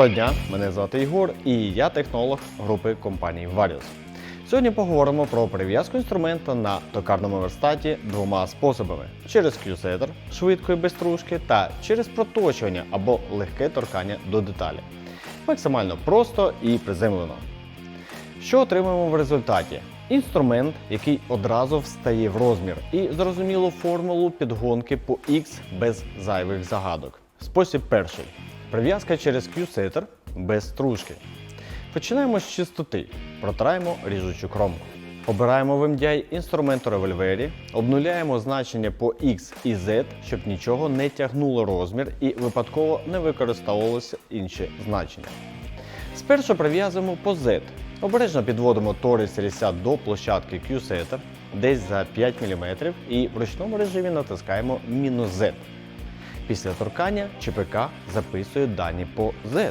Доброго дня, мене звати Ігор і я технолог групи компанії Varius. Сьогодні поговоримо про прив'язку інструмента на токарному верстаті двома способами: через Q-сеттер, швидко і без стружки, та через проточування або легке торкання до деталі. Максимально просто і приземлено. Що отримуємо в результаті? Інструмент, який одразу встає в розмір, і зрозумілу формулу підгонки по X без зайвих загадок. Спосіб перший. Прив'язка через Q-сеттер без стружки. Починаємо з чистоти. Протираємо ріжучу кромку. Обираємо в MDI інструмент у револьвері, обнуляємо значення по X і Z, щоб нічого не тягнуло розмір і випадково не використовувалося інші значення. Спершу прив'язуємо по Z. Обережно підводимо торіс різця до площадки Q-setter десь за 5 мм і в ручному режимі натискаємо мінус Z. Після торкання ЧПК записує дані по Z.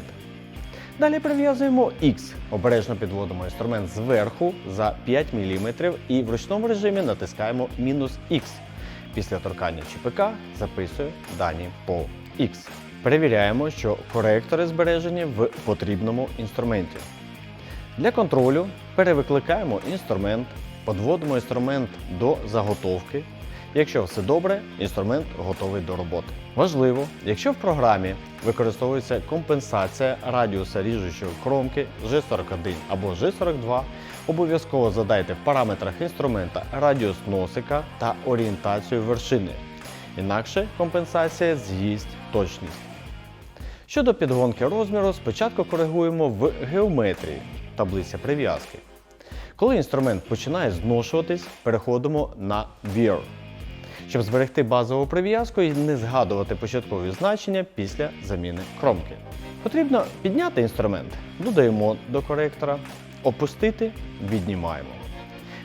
Далі прив'язуємо X. Обережно підводимо інструмент зверху за 5 мм і в ручному режимі натискаємо мінус X. Після торкання ЧПК записує дані по X. Перевіряємо, що коректори збережені в потрібному інструменті. Для контролю перевикликаємо інструмент, подводимо інструмент до заготовки. Якщо все добре, інструмент готовий до роботи. Важливо, якщо в програмі використовується компенсація радіуса ріжучої кромки G41 або G42, обов'язково задайте в параметрах інструмента радіус носика та орієнтацію вершини. Інакше компенсація з'їсть точність. Щодо підгонки розміру, спочатку коригуємо в геометрії таблиця прив'язки. Коли інструмент починає зношуватись, переходимо на Wear, щоб зберегти базову прив'язку і не згадувати початкові значення після заміни кромки. Потрібно підняти інструмент, додаємо до коректора, опустити, віднімаємо.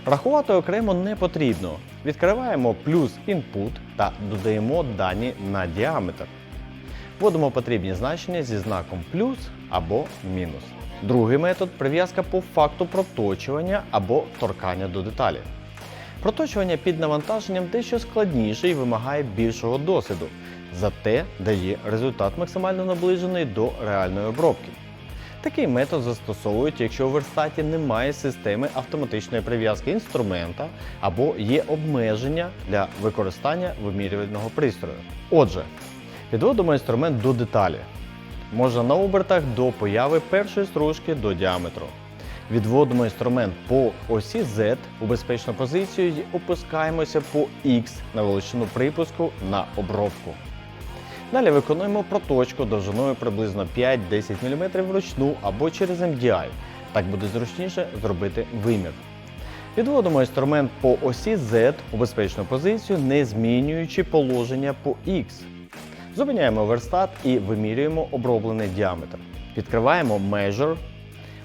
Рахувати окремо не потрібно. Відкриваємо плюс input та додаємо дані на діаметр. Вводимо потрібні значення зі знаком плюс або мінус. Другий метод прив'язка по факту проточування або торкання до деталі. Проточування під навантаженням дещо складніше і вимагає більшого досвіду, зате дає результат максимально наближений до реальної обробки. Такий метод застосовують, якщо у верстаті немає системи автоматичної прив'язки інструмента або є обмеження для використання вимірювального пристрою. Отже, підводимо інструмент до деталі. Можна на обертах до появи першої стружки до діаметру. Відводимо інструмент по осі Z у безпечну позицію і опускаємося по X на величину припуску на обробку. Далі виконуємо проточку довжиною приблизно 5-10 мм вручну або через MDI. Так буде зручніше зробити вимір. Підводимо інструмент по осі Z у безпечну позицію, не змінюючи положення по X. Зупиняємо верстат і вимірюємо оброблений діаметр. Відкриваємо Measure,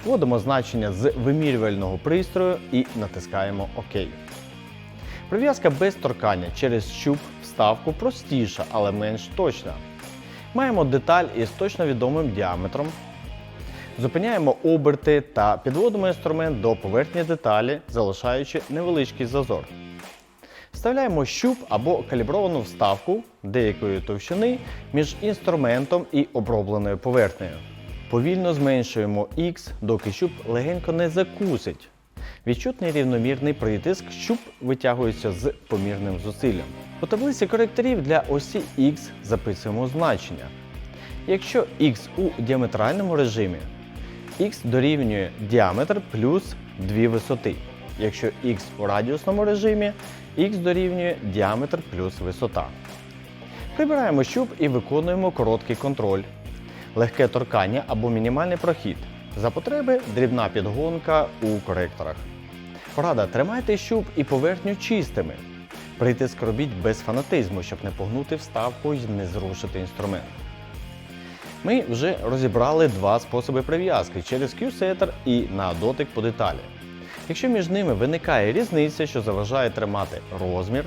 вводимо значення з вимірювального пристрою і натискаємо ОК. Прив'язка без торкання через щуп вставку простіша, але менш точна. Маємо деталь із точно відомим діаметром. Зупиняємо оберти та підводимо інструмент до поверхні деталі, залишаючи невеличкий зазор. Вставляємо щуп або калібровану вставку деякої товщини між інструментом і обробленою поверхнею. Повільно зменшуємо X, доки щуп легенько не закусить. Відчутний рівномірний притиск щуп витягується з помірним зусиллям. У таблиці коректорів для осі X записуємо значення. Якщо X у діаметральному режимі, X дорівнює діаметр плюс дві висоти. Якщо X у радіусному режимі, X дорівнює діаметр плюс висота. Прибираємо щуп і виконуємо короткий контроль, легке торкання або мінімальний прохід. За потреби дрібна підгонка у коректорах. Порада тримайте щуп і поверхню чистими. Притиск робіть без фанатизму, щоб не погнути вставку і не зрушити інструмент. Ми вже розібрали два способи прив'язки через Q-setter і на дотик по деталі. Якщо між ними виникає різниця, що заважає тримати розмір,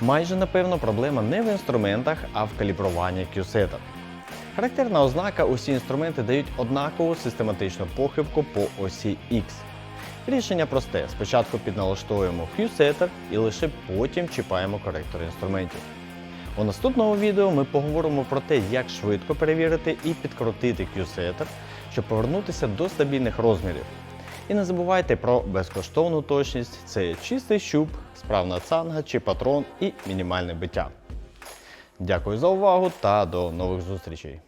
майже напевно проблема не в інструментах, а в калібруванні Q-setter. Характерна ознака усі інструменти дають однакову систематичну похибку по осі X. Рішення просте: спочатку підналаштовуємо Q-setter і лише потім чіпаємо коректор інструментів. У наступному відео ми поговоримо про те, як швидко перевірити і підкрутити Q-setter, щоб повернутися до стабільних розмірів. І не забувайте про безкоштовну точність це чистий щуп, справна цанга чи патрон і мінімальне биття. Дякую за увагу та до нових зустрічей!